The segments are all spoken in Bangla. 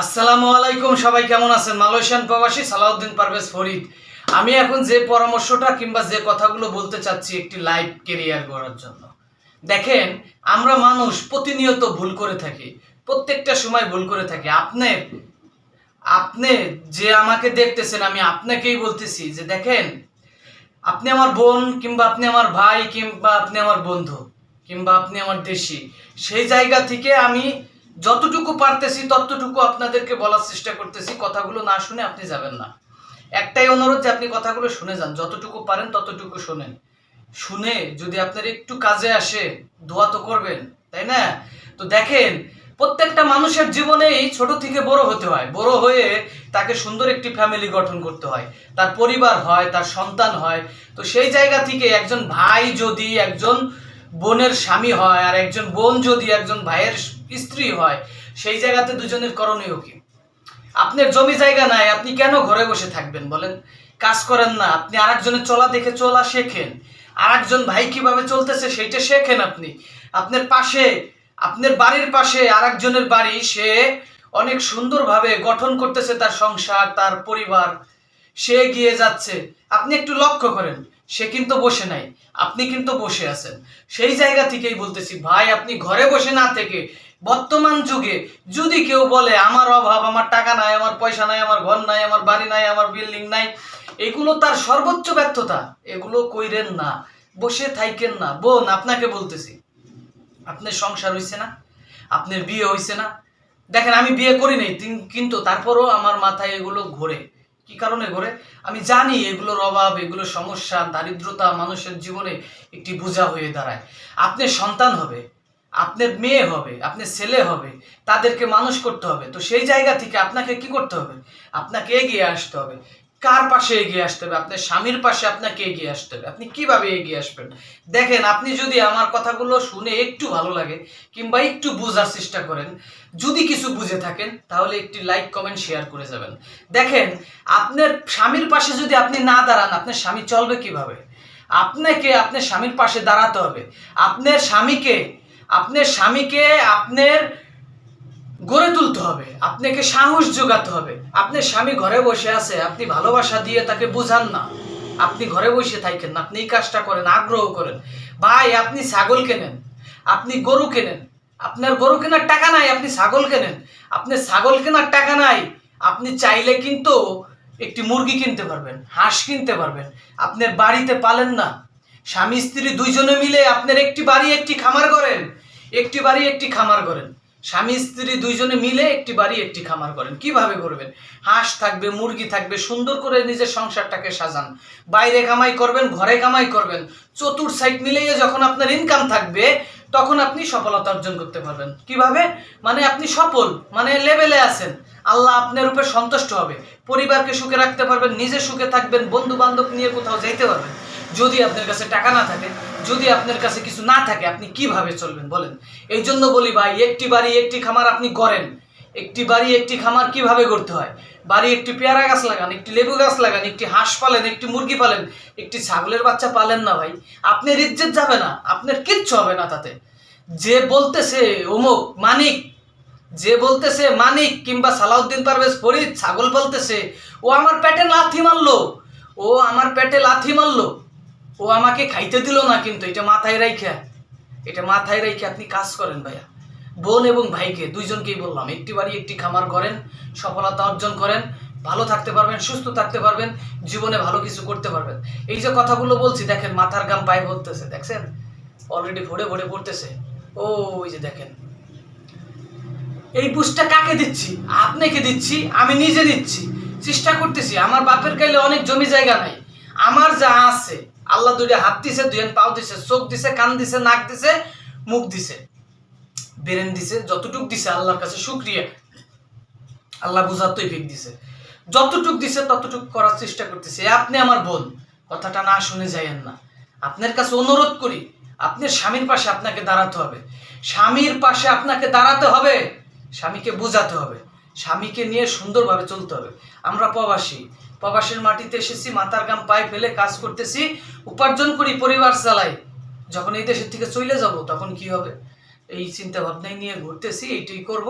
আসসালামু আলাইকুম, সবাই কেমন আছেন? মালয়েশিয়ান প্রবাসী সালাউদ্দিন পারভেজ ফরিদ। আমি এখন যে পরামর্শটা কিংবা যে কথাগুলো বলতে চাচ্ছি একটি লাইফ কেরিয়ার গড়ার জন্য। দেখেন, আমরা মানুষ প্রতিনিয়ত ভুল করে থাকি। প্রত্যেকটা সময় ভুল করে থাকি। আপনি আপনি যে আমাকে দেখতেছেন, আমি আপনাকেই বলতেছি যে, দেখেন, আপনি আমার বোন কিংবা আপনি আমার ভাই কিংবা আপনি আমার বন্ধু কিংবা আপনি আমার দেশি। সেই জায়গা থেকে আমি যতটুকু পারতেছি, ততটুকু আপনাদেরকে বলার চেষ্টা করতেছি। কথাগুলো না শুনে আপনি যাবেন না। একটাই অনুরোধ যে আপনি কথাগুলো শুনে যান। যতটুকু পারেন, ততটুকু শোনেন। শুনে যদি আপনার একটু কাজে আসে, দোয়া তো করবেন, তাই না? তো দেখেন, প্রত্যেকটা মানুষের জীবনেই ছোট থেকে বড় হতে হয়। বড় হয়ে তাকে সুন্দর একটি ফ্যামিলি গঠন করতে হয়। তার পরিবার হয়, তার সন্তান হয়। তো সেই জায়গা থেকে একজন ভাই যদি একজন বোনের স্বামী হয়, আর একজন বোন যদি একজন ভাইয়ের স্ত্রী হয়, সেই জায়গাতে দুজনের করণীয় কি? আপনার জমি জায়গা নাই, আপনি কেন ঘরে বসে থাকবেন বলেন? কাজ করেন না, আপনি আরেকজনের চলা দেখে চলা শেখেন। আরেকজন ভাই কীভাবে চলতেছে সেইটা শেখেন আপনি। আপনার পাশে, আপনার বাড়ির পাশে আরেকজনের বাড়ি, সে অনেক সুন্দরভাবে গঠন করতেছে তার সংসার, তার পরিবার। সে এগিয়ে যাচ্ছে। আপনি একটু লক্ষ্য করেন, সে কিন্তু বসে নাই, আপনি কিন্তু বসে আছেন। সেই জায়গা থেকেই বলতেছি, ভাই, আপনি ঘরে বসে না থেকে বর্তমান যুগে যদি কেউ বলে, আমার অভাব, আমার টাকা নাই, আমার পয়সা নাই, আমার ঘর নাই, আমার বাড়ি নাই, আমার বিল্ডিং নাই, এগুলো তার সর্বোচ্চ ব্যর্থতা। এগুলো কইরেন না, বসে থাইকেন না। বোন, আপনাকে বলতেছি, আপনার সংসার হইছে না, আপনার বিয়ে হইছে না। দেখেন, আমি বিয়ে করি নাই কিন্তু তারপরও আমার মাথায় এগুলো ঘোরে। কি কারণে ঘোরে? আমি জানি এগুলোর অভাব এগুলো সমস্যা, দারিদ্রতা মানুষের জীবনে একটি বোঝা হয়ে দাঁড়ায়। আপনি সন্তান হবে আপনার মেয়ে হবে, আপনার ছেলে হবে, তাদেরকে মানুষ করতে হবে। তো সেই জায়গা থেকে আপনাকে কি করতে হবে? আপনাকে এগিয়ে আসতে হবে। কার পাশে এগিয়ে আসতে হবে? আপনার স্বামীর পাশে আপনাকে এগিয়ে আসতে হবে। আপনি কীভাবে এগিয়ে আসবেন? দেখেন, আপনি যদি আমার কথাগুলো শুনে একটু ভালো লাগে, কিংবা একটু বোঝার চেষ্টা করেন, যদি কিছু বুঝে থাকেন, তাহলে একটি লাইক কমেন্ট শেয়ার করে যাবেন। দেখেন, আপনার স্বামীর পাশে যদি আপনি না দাঁড়ান, আপনার স্বামী চলবে কীভাবে? আপনাকে আপনার স্বামীর পাশে দাঁড়াতে হবে। আপনার স্বামীকে আপনার স্বামীকে আপনার গড়ে তুলতে হবে, আপনাকে সাহস যোগাতে হবে। আপনার স্বামী ঘরে বসে আছে, আপনি ভালোবাসা দিয়ে তাকে বুঝান না। আপনি ঘরে বসে থাকেন না আপনি এই কাজটা করেন, আগ্রহ করেন। ভাই, আপনি ছাগল কেনেন? আপনি গরু কেনেন? আপনার গরু কেনার টাকা নাই, আপনি ছাগল কেনেন? আপনার ছাগল কেনার টাকা নাই, আপনি চাইলে কিন্তু একটি মুরগি কিনতে পারবেন, হাঁস কিনতে পারবেন। আপনার বাড়িতে পালেন না স্বামী স্ত্রী দুইজনে মিলে আপনার একটি বাড়ি, একটি খামার করেন। একটি বাড়ি, একটি খামার করেন। স্বামী স্ত্রী দুইজনে মিলে একটি বাড়ি, একটি খামার করেন। কীভাবে করবেন? হাঁস থাকবে, মুরগি থাকবে, সুন্দর করে নিজের সংসারটাকে সাজান। বাইরে কামাই করবেন, ঘরে কামাই করবেন। চতুর সাইড মিলিয়ে যখন আপনার ইনকাম থাকবে, তখন আপনি সফলতা অর্জন করতে পারবেন। কীভাবে? মানে আপনি সফল মানে লেভেলে আছেন। আল্লাহ আপনার উপর সন্তুষ্ট হবে। পরিবারকে সুখে রাখতে পারবেন, নিজে সুখে থাকবেন বন্ধু বান্ধব নিয়ে কোথাও যাইতে পারবেন। যদি আপনার কাছে টাকা না থাকে, যদি আপনার কাছে কিছু না থাকে, আপনি কীভাবে চলবেন বলেন? এই জন্য বলি ভাই, একটি বাড়ি, একটি খামার আপনি করেন একটি বাড়ি, একটি খামার কীভাবে করতে হয়? বাড়ি একটি পেয়ারা গাছ লাগান, একটি লেবু গাছ লাগান, একটি হাঁস পালেন, একটি মুরগি পালেন, একটি ছাগলের বাচ্চা পালেন না ভাই। আপনার ইজ্জত যাবে না, আপনার কিচ্ছু হবে না তাতে। যে বলতেছে, অমুক মানিক। যে বলতেছে, মানিক কিংবা সালাউদ্দিন পারভেজ ফরিদ, ছাগল বলতেছে, ও আমার পেটে লাথি মারলো। ও আমার পেটে লাথি মারলো। ও আমাকে খাইতে দিল না কিন্তু, এটা মাথায় রাইখা। এটা মাথায় রাইখে আপনি কাজ করেন ভাইয়া। বোন এবং ভাইকে, দুইজনকেই বললাম, একটি বাড়ি, একটি খামার করেন, সফলতা অর্জন করেন, ভালো থাকতে পারবেন, সুস্থ থাকতে পারবেন, জীবনে ভালো কিছু করতে পারবেন। এই যে কথাগুলো বলছি, দেখেন মাথার গাম পায়ে পড়তেছে, দেখছেন? অলরেডি ভরে ভরে পড়তেছে। ও ওই যে দেখেন। এই বুঝটা কাকে দিচ্ছি? আপনাকে দিচ্ছি, আমি নিজে দিচ্ছি। চেষ্টা করতেছি, আমার বাপের কাইলে অনেক জমি জায়গা নাই। আমার যা আছে আল্লাহ দুইটা হাত দিছে, দুই পাও দিছে, চোখ দিছে, কান দিছে, নাক দিছে, মুখ দিছে, বেরেন দিছে, যতটুক দিছে আল্লাহর কাছে শুক্রিয়া। আল্লাহ বুঝার তৈফিক দিছে। যতটুক দিছে ততটুক করার চেষ্টা করতেছে। আপনি আমার বোন, কথাটা না শুনে যাইয়েন না। আপনার কাছে অনুরোধ করি, আপনার স্বামীর পাশে আপনাকে দাঁড়াতে হবে। স্বামীর পাশে আপনাকে দাঁড়াতে হবে, স্বামীকে বোঝাতে হবে। স্বামীকে নিয়ে সুন্দরভাবে চলতে হবে। আমরা প্রবাসী। প্রবাসীর মাটিতে এসেছি, মাথার গাম পায়ে ফেলে কাজ করতেছি, উপার্জন করি, পরিবার চালাই। যখন এই দেশের থেকে চলে যাব, তখন কি হবে? এই চিন্তা ভাবনাই নিয়ে ঘুরতেছি, এইটাই করব।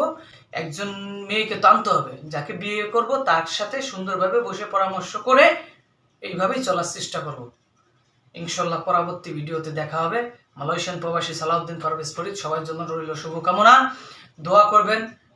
একজন মেয়েকে তো আনতে হবে। যাকে বিয়ে করব, তার সাথে সুন্দরভাবে বসে পরামর্শ করে এইভাবেই চলার চেষ্টা করব। ইনশাল্লাহ পরবর্তী ভিডিওতে দেখা হবে। মালয়েশিয়ান প্রবাসী সালাউদ্দিন পারভেজ ফরিদ, সবার জন্য রইল শুভকামনা। দোয়া করবেন।